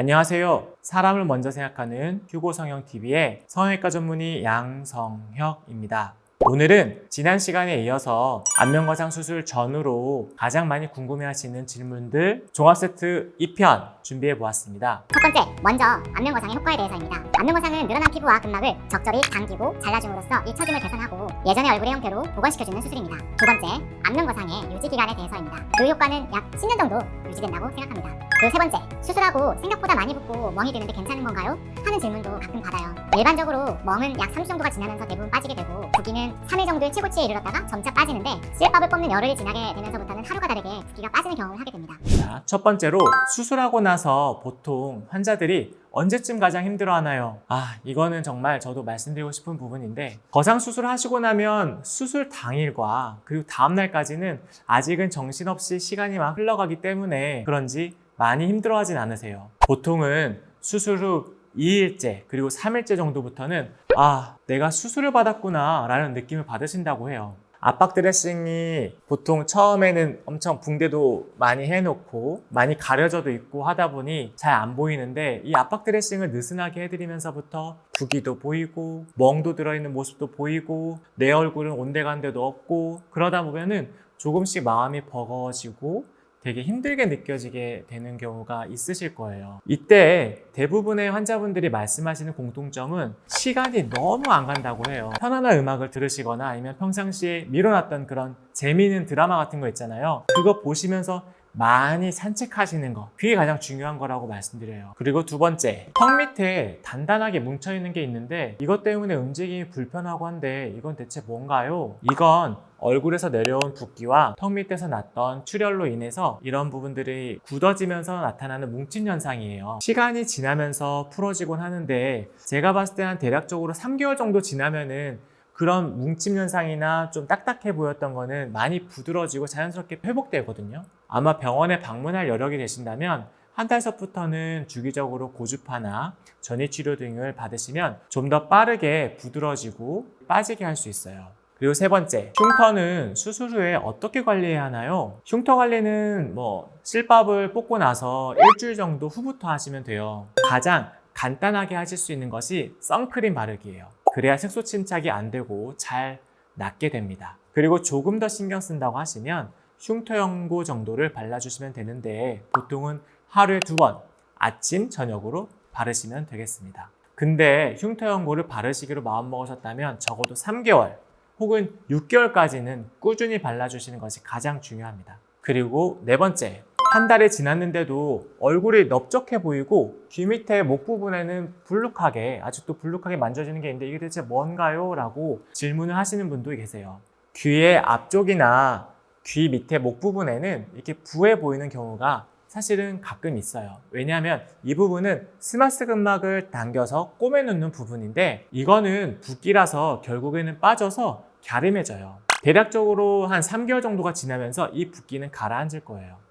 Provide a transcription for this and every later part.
안녕하세요. 사람을 먼저 생각하는 휴고 성형 TV의 성형외과 전문의 양성혁입니다. 오늘은 지난 시간에 이어서 안면거상 수술 전후로 가장 많이 궁금해하시는 질문들 종합 세트 2편 준비해 보았습니다. 첫 번째, 먼저 안면거상의 효과에 대해서입니다. 안면거상은 늘어난 피부와 근막을 적절히 당기고 잘라줌으로써 이 처짐을 개선하고 예전의 얼굴의 형태로 복원시켜주는 수술입니다. 두 번째, 안면거상의 유지 기간에 대해서입니다. 그 효과는 약 10년 정도 유지된다고 생각합니다. 그 세 번째, 수술하고 생각보다 많이 붓고 멍이 드는데 괜찮은 건가요? 하는 질문도 가끔 받아요. 일반적으로 멍은 약 3주 정도가 지나면서 대부분 빠지게 되고 붓기는 3일 정도의 최고치에 이르렀다가 점차 빠지는데 실밥을 뽑는 열흘이 지나게 되면서부터는 하루가 다르게 붓기가 빠지는 경험을 하게 됩니다. 자, 첫 번째로 수술하고 나서 보통 환자들이 언제쯤 가장 힘들어 하나요? 아, 이거는 정말 저도 말씀드리고 싶은 부분인데 거상 수술을 하시고 나면 수술 당일과 그리고 다음 날까지는 아직은 정신없이 시간이 막 흘러가기 때문에 그런지 많이 힘들어 하진 않으세요. 보통은 수술 후 2일째 그리고 3일째 정도부터는 아, 내가 수술을 받았구나 라는 느낌을 받으신다고 해요. 압박 드레싱이 보통 처음에는 엄청 붕대도 많이 해놓고 많이 가려져도 있고 하다 보니 잘 안 보이는데 이 압박 드레싱을 느슨하게 해드리면서부터 부기도 보이고 멍도 들어있는 모습도 보이고 내 얼굴은 온데간데도 없고 그러다 보면은 조금씩 마음이 버거워지고 되게 힘들게 느껴지게 되는 경우가 있으실 거예요. 이때 대부분의 환자분들이 말씀하시는 공통점은 시간이 너무 안 간다고 해요. 편안한 음악을 들으시거나 아니면 평상시에 밀어놨던 그런 재미있는 드라마 같은 거 있잖아요. 그거 보시면서 많이 산책하시는 거 그게 가장 중요한 거라고 말씀드려요 그리고 두 번째 턱 밑에 단단하게 뭉쳐있는 게 있는데 이것 때문에 움직임이 불편하고 한데 이건 대체 뭔가요? 이건 얼굴에서 내려온 붓기와 턱 밑에서 났던 출혈로 인해서 이런 부분들이 굳어지면서 나타나는 뭉친 현상이에요. 시간이 지나면서 풀어지곤 하는데 제가 봤을 때 한 대략적으로 3개월 정도 지나면은 그런 뭉침 현상이나 좀 딱딱해 보였던 거는 많이 부드러지고 자연스럽게 회복되거든요. 아마 병원에 방문할 여력이 되신다면 한달 전부터는 주기적으로 고주파나 전이치료 등을 받으시면 좀 더 빠르게 부드러지고 빠지게 할 수 있어요. 그리고 세 번째, 흉터는 수술 후에 어떻게 관리해야 하나요? 흉터 관리는 뭐 실밥을 뽑고 나서 일주일 정도 후부터 하시면 돼요. 가장 간단하게 하실 수 있는 것이 선크림 바르기예요. 그래야 색소 침착이 안 되고 잘 낫게 됩니다. 그리고 조금 더 신경 쓴다고 하시면 흉터 연고 정도를 발라주시면 되는데 보통은 하루에 두 번 아침, 저녁으로 바르시면 되겠습니다. 근데 흉터 연고를 바르시기로 마음먹으셨다면 적어도 3개월 혹은 6개월까지는 꾸준히 발라주시는 것이 가장 중요합니다. 그리고 네 번째, 한 달이 지났는데도 얼굴이 넓적해 보이고 귀 밑에 목 부분에는 불룩하게 아직도 불룩하게 만져지는 게 있는데 이게 대체 뭔가요? 라고 질문을 하시는 분도 계세요. 귀의 앞쪽이나 귀 밑에 목 부분에는 이렇게 부해 보이는 경우가 사실은 가끔 있어요. 왜냐하면 이 부분은 스마스 근막을 당겨서 꼬매놓는 부분인데 이거는 붓기라서 결국에는 빠져서 갸름해져요. 대략적으로 한 3개월 정도가 지나면서 이 붓기는 가라앉을 거예요.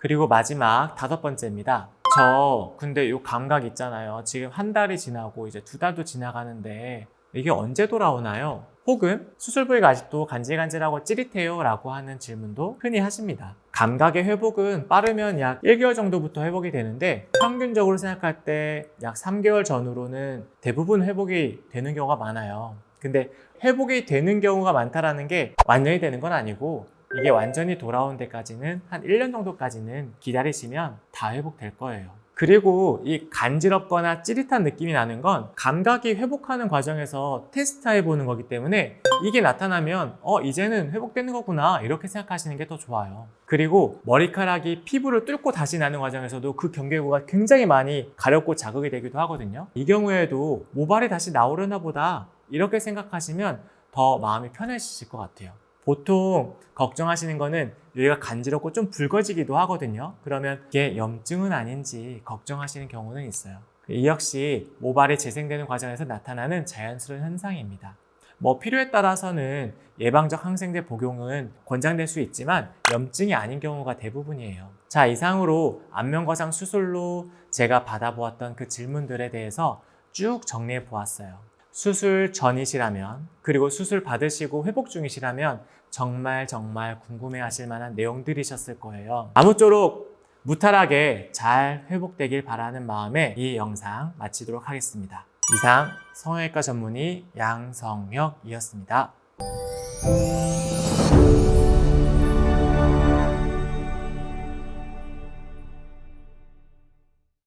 그리고 마지막 다섯 번째입니다. 저 근데 이 감각 있잖아요. 지금 한 달이 지나고 이제 두 달도 지나가는데 이게 언제 돌아오나요? 혹은 수술 부위가 아직도 간질간질하고 찌릿해요 라고 하는 질문도 흔히 하십니다. 감각의 회복은 빠르면 약 1개월 정도부터 회복이 되는데 평균적으로 생각할 때 약 3개월 전후로는 대부분 회복이 되는 경우가 많아요. 근데 회복이 되는 경우가 많다라는 게 완전히 되는 건 아니고 이게 완전히 돌아온 데까지는 한 1년 정도까지는 기다리시면 다 회복될 거예요. 그리고 이 간지럽거나 찌릿한 느낌이 나는 건 감각이 회복하는 과정에서 테스트해 보는 거기 때문에 이게 나타나면 어 이제는 회복되는 거구나 이렇게 생각하시는 게 더 좋아요. 그리고 머리카락이 피부를 뚫고 다시 나는 과정에서도 그 경계구가 굉장히 많이 가렵고 자극이 되기도 하거든요. 이 경우에도 모발이 다시 나오려나 보다 이렇게 생각하시면 더 마음이 편해지실 것 같아요. 보통 걱정하시는 거는 여기가 간지럽고 좀 붉어지기도 하거든요. 그러면 이게 염증은 아닌지 걱정하시는 경우는 있어요. 이 역시 모발이 재생되는 과정에서 나타나는 자연스러운 현상입니다. 뭐 필요에 따라서는 예방적 항생제 복용은 권장될 수 있지만 염증이 아닌 경우가 대부분이에요. 자, 이상으로 안면거상 수술로 제가 받아보았던 그 질문들에 대해서 쭉 정리해 보았어요. 수술 전이시라면 그리고 수술 받으시고 회복 중이시라면 정말 정말 궁금해 하실 만한 내용들이셨을 거예요. 아무쪼록 무탈하게 잘 회복되길 바라는 마음에 이 영상 마치도록 하겠습니다. 이상 성형외과 전문의 양성혁이었습니다.